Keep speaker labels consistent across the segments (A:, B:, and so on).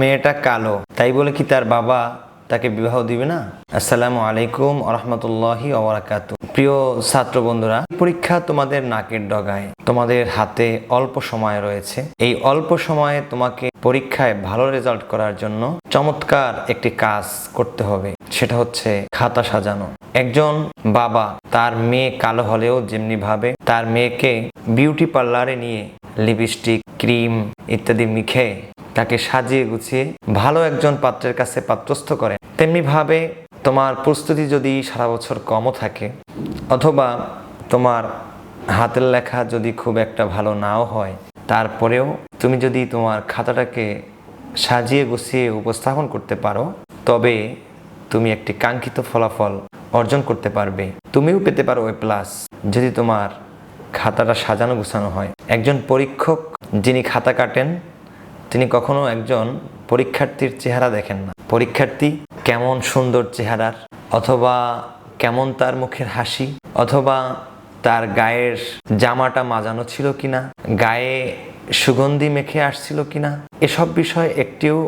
A: মেয়েটা কালো, তাই বলে কি তার বাবা তাকে বিবাহ দিবে না? আসসালামু আলাইকুম আরহামতুল্লাহি ওবরাকাতু প্রিয় ছাত্র বন্ধুরা, পরীক্ষা তোমাদের নাকের ডগায়, তোমাদের হাতে অল্প সময় রয়েছে। এই অল্প সময়ে তোমাকে পরীক্ষায় ভালো রেজাল্ট করার জন্য চমৎকার একটি কাজ করতে হবে, সেটা হচ্ছে খাতা সাজানো। একজন বাবা তার মেয়ে কালো হলেও যেমনি ভাবে, তার মেয়েকে বিউটি পার্লারে নিয়ে লিপস্টিক ক্রিম ইত্যাদি মিখে তাকে সাজিয়ে গুছিয়ে ভালো একজন পাত্রের কাছে পাত্রস্থ করে, তেমনি ভাবে তোমার প্রস্তুতি যদি সারা বছর কমও থাকে, অথবা তোমার হাতের লেখা যদি খুব একটা ভালো নাও হয়, তারপরেও তুমি যদি তোমার খাতাটাকে সাজিয়ে গুছিয়ে উপস্থাপন করতে পারো, তবে তুমি একটি কাঙ্ক্ষিত ফলাফল অর্জন করতে পারবে। তুমিও পেতে পারো ওই প্লাস। যদি তোমার খাতাটা সাজানো গুছানো হয়, একজন পরীক্ষক যিনি খাতা কাটেন, তিনি কখনো একজন পরীক্ষার্থীর চেহারা দেখেন না। পরীক্ষার্থী কেমন সুন্দর চেহারার? অথবা কেমন তার মুখের হাসি? অথবা তার গায়ের জামাটা মাজানো ছিল কিনা? গায়ে সুগন্ধি মেখে আসছিল কিনা? এসব বিষয় একটিও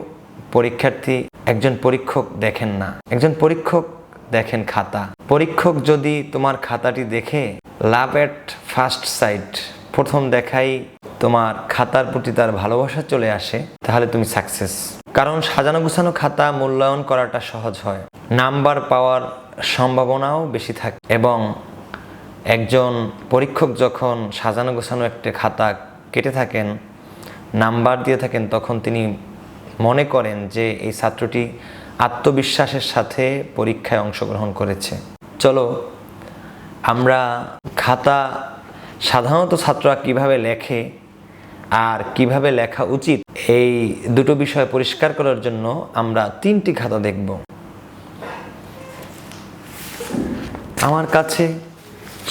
A: পরীক্ষার্থী, একজন পরীক্ষক দেখেন না। একজন পরীক্ষক দেখেন খাতা। পরীক্ষক যদি তোমার খাতাটি দেখে, লাভ এট ফার্স্ট সাইট প্রথম দেখাই তোমার খাতার প্রতি তার ভালোবাসা চলে আসে, তাহলে তুমি সাকসেস কারণ সাজানো গুছানো খাতা মূল্যায়ন করাটা সহজ হয়। নাম্বার পাওয়ার সম্ভাবনাও বেশি থাকে এবং একজন পরীক্ষক যখন সাজানো গোছানো একটা খাতা কেটে থাকেন, নাম্বার দিয়ে থাকেন, তখন তিনি মনে করেন যে এই ছাত্রটি আত্মবিশ্বাসের সাথে পরীক্ষায় অংশগ্রহণ করেছে। চলো, আমরা খাতা সাধারণত ছাত্ররা কীভাবে লেখে আর কীভাবে লেখা উচিত, এই দুটো বিষয় পরিষ্কার করার জন্য আমরা তিনটি খাতা দেখব। আমার কাছে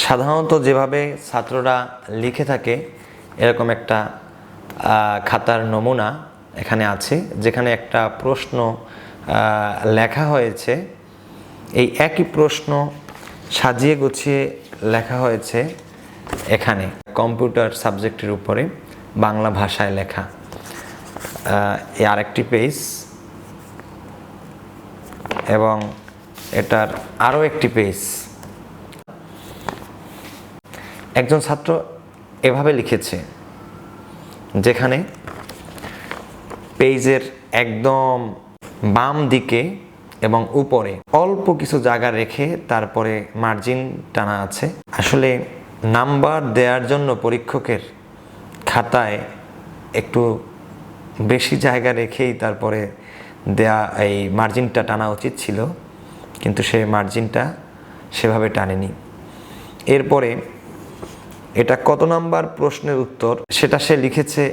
A: সাধারণত যেভাবে ছাত্ররা লিখে থাকে, এরকম একটা খাতার নমুনা এখানে আছে, যেখানে একটা প্রশ্ন লেখা হয়েছে। এই একই প্রশ্ন সাজিয়ে গুছিয়ে লেখা হয়েছে এখানে, কম্পিউটার সাবজেক্টের উপরে। বাংলা ভাষায় লেখা। এই আরেকটি পেজ। এবং এটার আরও একটি পেজ। একজন ছাত্র এভাবে লিখেছে, যেখানে পেজের একদম বাম দিকে এবং উপরে অল্প কিছু জায়গা রেখে তারপরে মার্জিন টানা আছে। আসলে নাম্বার দেওয়ার জন্য পরীক্ষকের খাতায় একটু বেশি জায়গা রেখেই তারপরে দেয়া, এই মার্জিনটা টানা উচিত ছিল। কিন্তু সে মার্জিনটা সেভাবে টানেনি। এরপরে এটা কত নাম্বার প্রশ্নের উত্তর? সেটা সে লিখেছে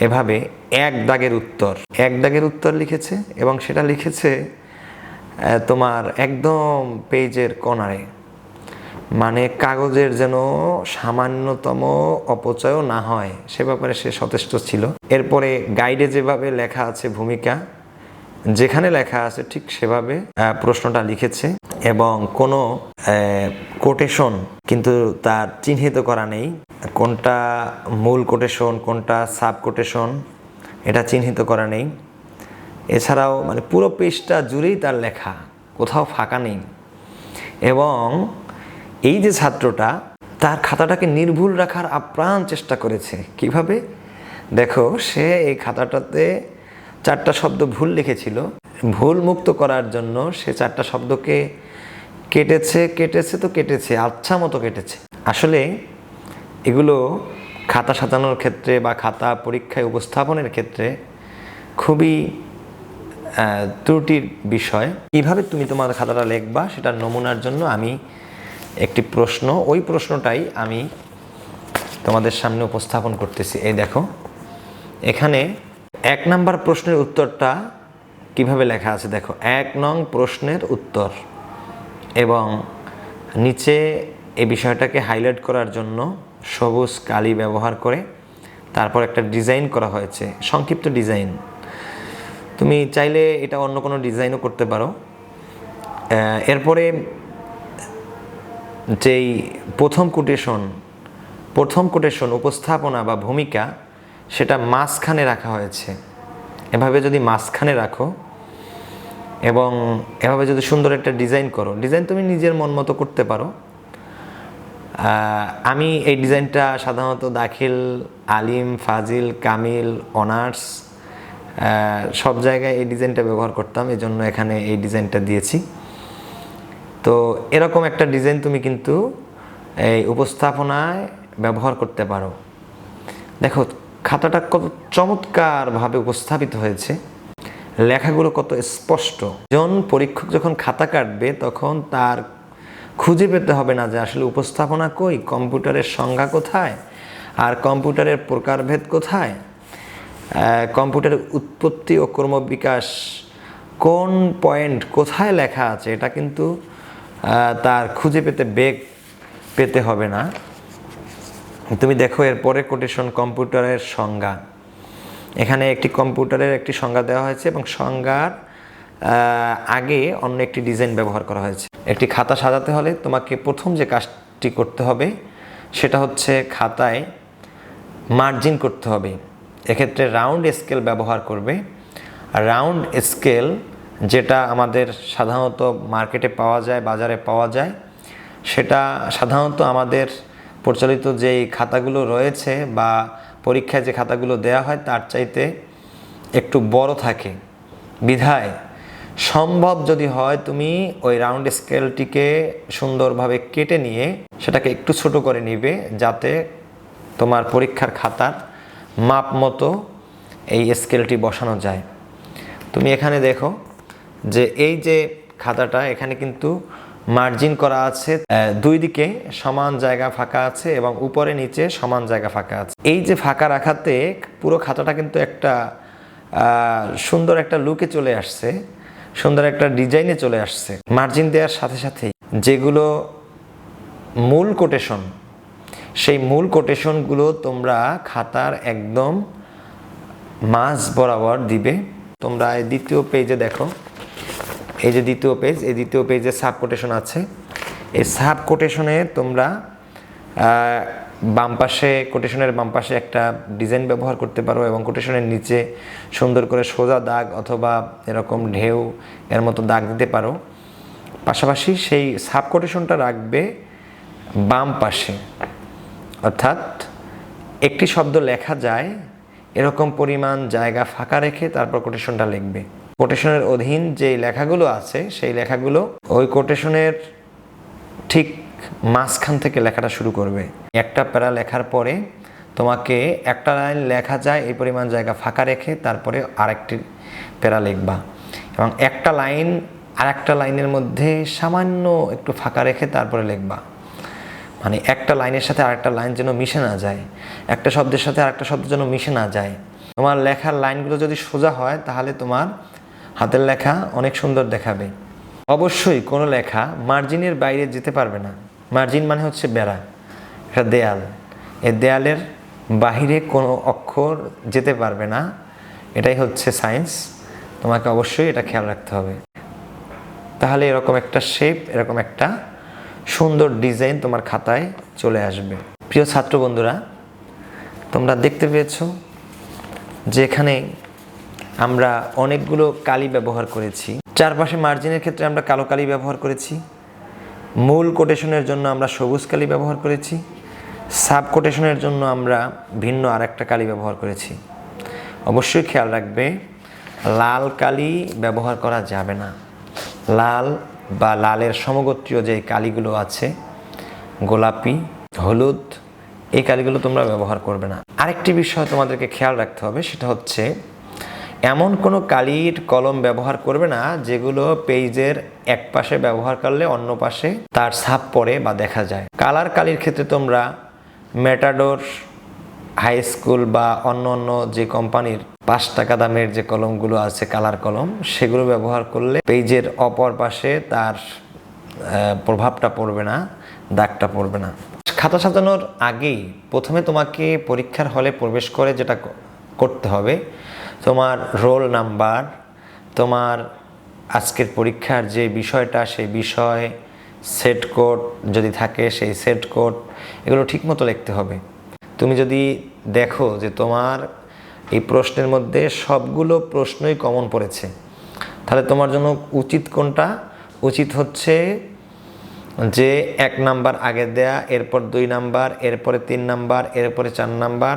A: এভাবে, এক দাগের উত্তর। এক দাগের উত্তর লিখেছে এবং সেটা লিখেছে তোমার একদম পেজের কর্নারে মানে কাগজের যেন সামান্যতম অপচয়ও না হয়, সে ব্যাপারে সে সচেষ্ট ছিল। এরপরে গাইডে যেভাবে লেখা আছে ভূমিকা, যেখানে লেখা আছে ঠিক সেভাবে প্রশ্নটা লিখেছে এবং কোনো কোটেশন কিন্তু তার চিহ্নিত করা নেই। কোনটা মূল কোটেশন কোনটা সাব কোটেশন এটা চিহ্নিত করা নেই। এছাড়াও মানে পুরো পেজটা জুড়েই তার লেখা, কোথাও ফাঁকা নেই। এবং এই যে ছাত্রটা, তার খাতাটাকে নির্ভুল রাখার আপ্রাণ চেষ্টা করেছে। কীভাবে? দেখো, সে এই খাতাটাতে চারটা শব্দ ভুল লিখেছিল। ভুল মুক্ত করার জন্য সে চারটা শব্দকে কেটেছে কেটেছে তো কেটেছে আচ্ছা মতো কেটেছে। আসলে এগুলো খাতা সাজানোর ক্ষেত্রে বা খাতা পরীক্ষায় উপস্থাপনের ক্ষেত্রে খুবই ত্রুটির বিষয়। কীভাবে তুমি তোমার খাতাটা লিখবা সেটার নমুনার জন্য আমি একটি প্রশ্ন। ওই প্রশ্নটাই আমি তোমাদের সামনে উপস্থাপন করতেছি। এই দেখো, এখানে এক নাম্বার প্রশ্নের উত্তরটা কীভাবে লেখা আছে? দেখো, এক নং প্রশ্নের উত্তর এবং নিচে এই বিষয়টাকে হাইলাইট করার জন্য সবুজ কালি ব্যবহার করে তারপর একটা ডিজাইন করা হয়েছে, সংক্ষিপ্ত ডিজাইন। তুমি চাইলে এটা অন্য কোনো ডিজাইনও করতে পারো। এরপরে যেই প্রথম কোটেশন প্রথম কোটেশন উপস্থাপনা বা ভূমিকা, সেটা মাঝখানে রাখা হয়েছে। এভাবে যদি মাঝখানে রাখো এবং এভাবে যদি সুন্দর একটা ডিজাইন করো ডিজাইন তুমি নিজের মন মতো করতে পারো। আমি এই ডিজাইনটা সাধারণত দাখিল, আলিম, ফাজিল, কামিল, অনার্স সব জায়গায় এই ডিজাইনটা ব্যবহার করতাম এই জন্য এখানে এই ডিজাইনটা দিয়েছি। তো এরকম একটা ডিজাইন তুমি কিন্তু এই উপস্থাপনায় ব্যবহার করতে পারো। দেখো, খাতাটা কত চমৎকারভাবে উপস্থাপিত হয়েছে। লেখাগুলো কত স্পষ্ট। জন পরীক্ষক যখন খাতা কাটবে, তখন তার খুঁজে পেতে হবে না যে আসলে উপস্থাপনা কই, কম্পিউটারের সংজ্ঞা কোথায়, আর কম্পিউটারের প্রকারভেদ কোথায় কম্পিউটারের উৎপত্তি ও কর্মবিকাশ কোন পয়েন্ট কোথায় লেখা আছে, এটা কিন্তু তার খুঁজে পেতে বেগ পেতে হবে না। তুমি দেখো এরপরে কোটেশন কম্পিউটারের সংজ্ঞা। এখানে একটি কম্পিউটারের একটি সংজ্ঞা দেওয়া হয়েছে এবং সংজ্ঞার আগে অন্য একটি ডিজাইন ব্যবহার করা হয়েছে। একটি খাতা সাজাতে হলে তোমাকে প্রথম যে কাজটি করতে হবে সেটা হচ্ছে খাতায় মার্জিন করতে হবে। এক্ষেত্রে রাউন্ড স্কেল ব্যবহার করবে। রাউন্ড স্কেল যেটা আমাদের সাধারণত মার্কেটে পাওয়া যায়, বাজারে পাওয়া যায়, সেটা সাধারণত আমাদের প্রচলিত যেই খাতাগুলো রয়েছে বা পরীক্ষায় যে খাতাগুলো দেওয়া হয়, তার চাইতে একটু বড় থাকে। বিধায় সম্ভব যদি হয় তুমি ওই রাউন্ড স্কেলটিকে সুন্দরভাবে কেটে নিয়ে সেটাকে একটু ছোট করে নিবে, যাতে তোমার পরীক্ষার খাতার মাপ মতো এই স্কেলটি বসানো যায়। তুমি এখানে দেখো যে এই যে খাতাটা, এখানে কিন্তু মার্জিন করা আছে দুই দিকে সমান জায়গা ফাঁকা আছে এবং উপরে নিচে সমান জায়গা ফাঁকা আছে। এই যে ফাঁকা রাখাতে পুরো খাতাটা কিন্তু একটা সুন্দর একটা লুকে চলে আসছে, সুন্দর একটা ডিজাইনে চলে আসছে। মার্জিন দেওয়ার সাথে সাথেই যেগুলো মূল কোটেশন সেই মূল কোটেশনগুলো তোমরা খাতার একদম মাঝ বরাবর দিবে। তোমরা দ্বিতীয় পেজে দেখো। এই যে দ্বিতীয় পেজ এই দ্বিতীয় পেজে সাব কোটেশন আছে। এই সাব কোটেশনে তোমরা বাম পাশে কোটেশনের বাম পাশে একটা ডিজাইন ব্যবহার করতে পারো এবং কোটেশনের নিচে সুন্দর করে সোজা দাগ অথবা এরকম ঢেউ এর মতো দাগ দিতে পারো। পাশাপাশি সেই সাব কোটেশনটা রাখবে বাম পাশে। অর্থাৎ একটি শব্দ লেখা যায়, এরকম পরিমাণ জায়গা ফাঁকা রেখে তারপর কোটেশনটা লিখবে। কোটেশনের অধীন যে লেখাগুলো আছে, সেই লেখাগুলো ওই কোটেশনের ঠিক মাঝখান থেকে লেখাটা শুরু করবে। একটা প্যারা লেখার পরে তোমাকে একটা লাইন লেখা যায়, এই পরিমাণ জায়গা ফাঁকা রেখে তারপরে আরেকটি প্যারা লিখবা। এবং একটা লাইন, আরেকটা লাইনের মধ্যে সামান্য একটু ফাঁকা রেখে তারপরে লিখবা। মানে একটা লাইনের সাথে আরেকটা লাইন যেন মিশে না যায়, একটা শব্দের সাথে আরেকটা শব্দ যেন মিশে না যায়। তোমার লেখার লাইনগুলো যদি সোজা হয়, তাহলে তোমার হাতের লেখা অনেক সুন্দর দেখাবে। অবশ্যই কোনো লেখা মার্জিনের বাইরে যেতে পারবে না। মার্জিন মানে হচ্ছে বেড়া একটা দেয়াল। এ দেয়ালের বাহিরে কোনো অক্ষর যেতে পারবে না। এটাই হচ্ছে সায়েন্স তোমাকে অবশ্যই এটা খেয়াল রাখতে হবে। তাহলে এরকম একটা শেপ এরকম একটা সুন্দর ডিজাইন তোমার খাতায় চলে আসবে। প্রিয় ছাত্র বন্ধুরা, তোমরা দেখতে পেয়েছ যে এখানে আমরা অনেকগুলো কালি ব্যবহার করেছি। চারপাশে মার্জিনের ক্ষেত্রে আমরা কালো কালি ব্যবহার করেছি। মূল কোটেশনের জন্য আমরা সবুজ কালি ব্যবহার করেছি। সাব কোটেশনের জন্য আমরা ভিন্ন আরেকটা কালি ব্যবহার করেছি। অবশ্যই খেয়াল রাখবে, লাল কালি ব্যবহার করা যাবে না। লাল বা লালের সমগোত্রীয় যে কালিগুলো আছে, গোলাপি, হলুদ, এই কালিগুলো তোমরা ব্যবহার করবে না। আরেকটি বিষয় তোমাদেরকে খেয়াল রাখতে হবে, সেটা হচ্ছে এমন কোনো কালির কলম ব্যবহার করবে না, যেগুলো পেজের এক পাশে ব্যবহার করলে অন্য পাশে তার ছাপ পড়ে বা দেখা যায়। কালার কালির ক্ষেত্রে তোমরা মেটাডোর হাই স্কুল বা অন্য অন্য যে কোম্পানির পাঁচ টাকা দামের যে কলমগুলো আছে, কালার কলম, সেগুলো ব্যবহার করলে পেজের অপর পাশে তার প্রভাবটা পড়বে না, দাগটা পড়বে না। খাতা সাজানোর আগেই প্রথমে তোমাকে পরীক্ষার হলে প্রবেশ করে যেটা করতে হবে তোমার রোল নাম্বার, তোমার আজকের পরীক্ষার যে বিষয়টা, সেই বিষয়, সেট কোড যদি থাকে, সেই সেট কোড, এগুলো ঠিকমতো লিখতে হবে। তুমি যদি দেখো যে তোমার এই প্রশ্নের মধ্যে সবগুলো প্রশ্নই কমন পড়েছে, তাহলে তোমার জন্য উচিত কোনটা? উচিত হচ্ছে যে এক নাম্বার আগে দেয়া, এরপর দুই নাম্বার, এরপরে তিন নাম্বার, এরপরে চার নাম্বার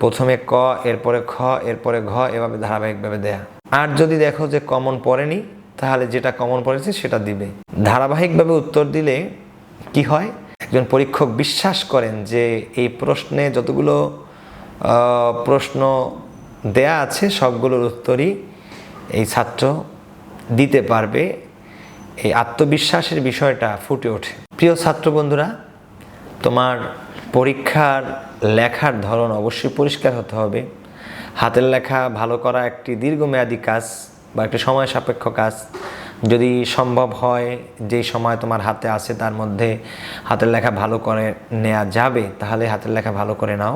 A: প্রথমে ক, এরপরে খ, এরপরে ঘ, এভাবে ধারাবাহিকভাবে দেয়া। আর যদি দেখো যে কমন পড়েনি, তাহলে যেটা কমন পড়েছে সেটা দিবে। ধারাবাহিকভাবে উত্তর দিলে কি হয়? একজন পরীক্ষক বিশ্বাস করেন যে এই প্রশ্নে যতগুলো প্রশ্ন দেয়া আছে, সবগুলোর উত্তরই এই ছাত্র দিতে পারবে। এই আত্মবিশ্বাসের বিষয়টা ফুটে ওঠে। প্রিয় ছাত্র বন্ধুরা তোমার পরীক্ষার লেখার ধরন অবশ্যই পরিষ্কার হতে হবে। হাতের লেখা ভালো করা একটি দীর্ঘমেয়াদী কাজ বা একটি সময় সাপেক্ষ কাজ। যদি সম্ভব হয়, যেই সময় তোমার হাতে আছে তার মধ্যে হাতের লেখা ভালো করে নেওয়া যাবে, তাহলে হাতের লেখা ভালো করে নাও।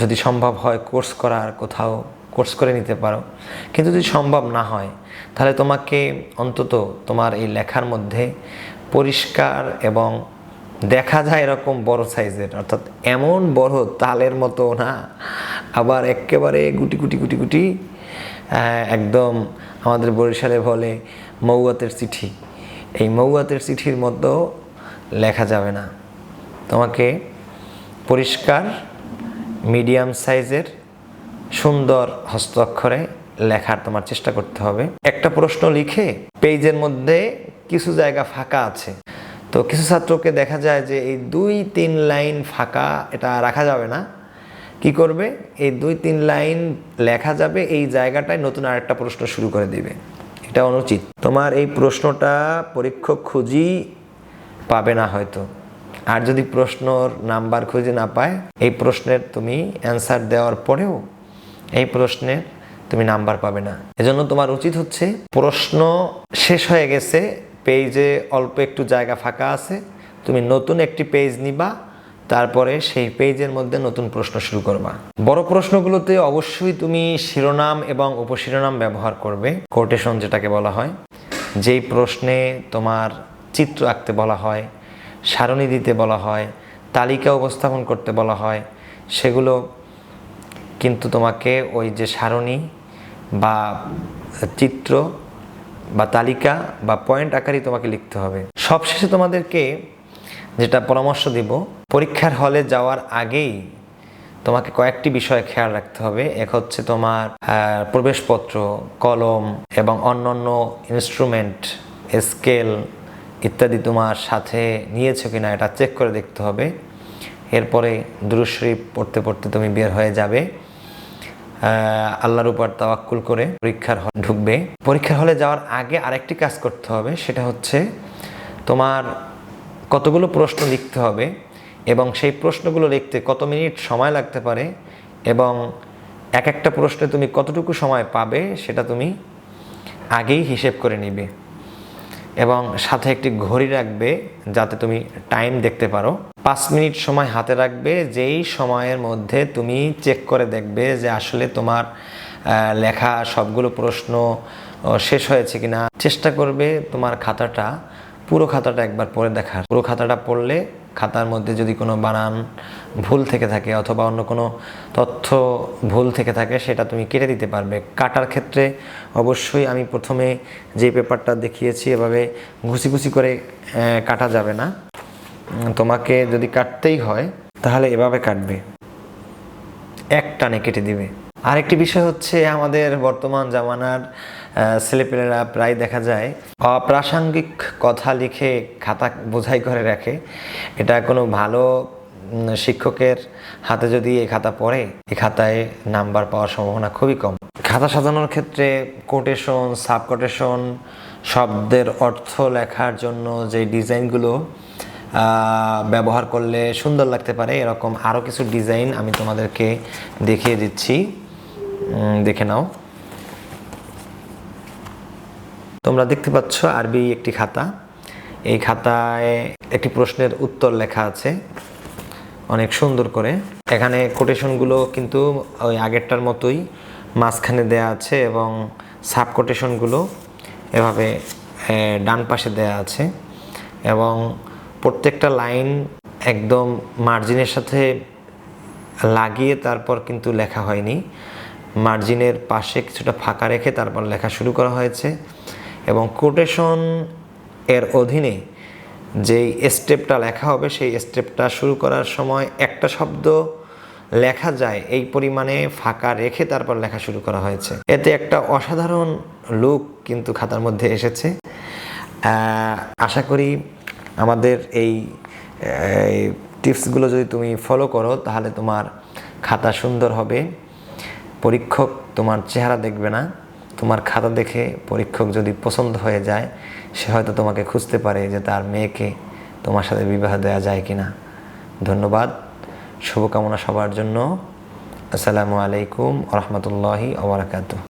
A: যদি সম্ভব হয় কোর্স করার কোথাও কোর্স করে নিতে পারো। কিন্তু যদি সম্ভব না হয়, তাহলে তোমাকে অন্তত তোমার এই লেখার মধ্যে পরিষ্কার এবং দেখা যায় এরকম বড় সাইজের, অর্থাৎ এমন বড় তালের মতো না, আবার একেবারে গুটি গুটি গুটি গুটি একদম আমাদের বরিশালে বলে মৌয়াতের চিঠি। এই মৌয়াতের চিঠির মতো লেখা যাবে না। তোমাকে পরিষ্কার, মিডিয়াম সাইজের, সুন্দর হস্তাক্ষরে লেখার তোমার চেষ্টা করতে হবে। একটা প্রশ্ন লিখে পেজের মধ্যে কিছু জায়গা ফাঁকা আছে। তো কিছু ছাত্রকে দেখা যায় যে এই দুই তিন লাইন ফাঁকা এটা রাখা যাবে না। কি করবে? এই দুই তিন লাইন লেখা যাবে, এই জায়গাটায় নতুন আরেকটা প্রশ্ন শুরু করে দিবে। এটা অনুচিত। তোমার এই প্রশ্নটা পরীক্ষক খুঁজি পাবে না হয়তো। আর যদি প্রশ্নর নাম্বার খুঁজে না পায়, এই প্রশ্নের তুমি অ্যান্সার দেওয়ার পরেও এই প্রশ্নের তুমি নাম্বার পাবে না। এজন্য তোমার উচিত হচ্ছে প্রশ্ন শেষ হয়ে গেছে পেজে অল্প একটু জায়গা ফাঁকা আছে, তুমি নতুন একটি পেজ নিবা, তারপরে সেই পেজের মধ্যে নতুন প্রশ্ন শুরু করবা। বড় প্রশ্নগুলোতে অবশ্যই তুমি শিরোনাম এবং উপশিরোনাম ব্যবহার করবে কোটেশন যেটাকে বলা হয়। যেই প্রশ্নে তোমার চিত্র আঁকতে বলা হয়, সারণী দিতে বলা হয়, তালিকা উপস্থাপন করতে বলা হয়, সেগুলো কিন্তু তোমাকে ওই যে সারণী বা চিত্র বা তালিকা বা পয়েন্ট আকারই তোমাকে লিখতে হবে। সবশেষে তোমাদেরকে যেটা পরামর্শ দিব, পরীক্ষার হলে যাওয়ার আগেই তোমাকে কয়েকটি বিষয় খেয়াল রাখতে হবে। এক হচ্ছে তোমার প্রবেশপত্র, কলম এবং অন্যান্য ইনস্ট্রুমেন্ট স্কেল ইত্যাদি তোমার সাথে নিয়েছো কিনা এটা চেক করে দেখতে হবে। এরপরে দুরুশরীফ পড়তে পড়তে তুমি বের হয়ে যাবে। আল্লাহর উপর তাওয়াক্কুল করে পরীক্ষার হল ঢুকবে। পরীক্ষার হলে যাওয়ার আগে আরেকটি কাজ করতে হবে, সেটা হচ্ছে তোমার কতগুলো প্রশ্ন লিখতে হবে এবং সেই প্রশ্নগুলো লিখতে কত মিনিট সময় লাগতে পারে এবং এক একটা প্রশ্নে তুমি কতটুকু সময় পাবে সেটা তুমি আগেই হিসেব করে নিবে। এবং সাথে একটি ঘড়ি রাখবে যাতে তুমি টাইম দেখতে পারো। পাঁচ মিনিট সময় হাতে রাখবে, যেই সময়ের মধ্যে তুমি চেক করে দেখবে যে আসলে তোমার লেখা সবগুলো প্রশ্ন শেষ হয়েছে কিনা। চেষ্টা করবে তোমার খাতাটা, পুরো খাতাটা একবার পড়ে দেখার। পুরো খাতাটা পড়লে খাতার মধ্যে যদি কোনো বানান ভুল থেকে থাকে অথবা অন্য কোনো তথ্য ভুল থেকে থাকে, সেটা তুমি কেটে দিতে পারবে। কাটার ক্ষেত্রে অবশ্যই আমি প্রথমে যে পেপারটা দেখিয়েছি, এভাবে ঘুষি ঘুষি করে কাটা যাবে না। তোমাকে যদি কাটতেই হয়, তাহলে এভাবে কাটবে। এক টানে কেটে দিবে। আরেকটি বিষয় হচ্ছে আমাদের বর্তমান জামানার ছেলেপেলেরা প্রায় দেখা যায়, অপ্রাসঙ্গিক কথা লিখে খাতা বোঝাই করে রাখে। এটা কোনো ভালো শিক্ষকের হাতে যদি এই খাতা পড়ে এই খাতায় নাম্বার পাওয়ার সম্ভাবনা খুবই কম। খাতা সাজানোর ক্ষেত্রে কোটেশন সাব কোটেশন শব্দের অর্থ লেখার জন্য যে ডিজাইনগুলো ব্যবহার করলে সুন্দর লাগতে পারে, এরকম আরও কিছু ডিজাইন আমি তোমাদেরকে দেখিয়ে দিচ্ছি। দেখে নাও। তোমরা দেখতে পাচ্ছ আরবি একটি খাতা। এই খাতায় একটি প্রশ্নের উত্তর লেখা আছে, অনেক সুন্দর করে। এখানে কোটেশনগুলো কিন্তু ওই আগেরটার মতোই মাঝখানে দেয়া আছে এবং সাব কোটেশনগুলো এভাবে ডান পাশে দেয়া আছে এবং প্রত্যেকটা লাইন একদম মার্জিনের সাথে লাগিয়ে তারপর কিন্তু লেখা হয়নি। মার্জিনের পাশে কিছুটা ফাঁকা রেখে তারপর লেখা শুরু করা হয়েছে। এবং কোটেশন এর অধীনে যেই স্টেপটা লেখা হবে, সেই স্টেপটা শুরু করার সময় একটা শব্দ লেখা যায়, এই পরিমাণে ফাঁকা রেখে তারপর লেখা শুরু করা হয়েছে। এতে একটা অসাধারণ লুক কিন্তু খাতার মধ্যে এসেছে। আশা করি আমাদের এই টিপসগুলো যদি তুমি ফলো করো, তাহলে তোমার খাতা সুন্দর হবে। পরীক্ষক তোমার চেহারা দেখবে না। তোমার খাতা দেখে পরীক্ষক যদি পছন্দ হয়ে যায়, সে হয়তো তোমাকে খুঁজতে পারে যে তার মেয়েকে তোমার সাথে বিবাহ দেওয়া যায় কি না ধন্যবাদ। শুভকামনা সবার জন্য। আসসালামু আলাইকুম রহমতুল্লাহি ওবরাকাতু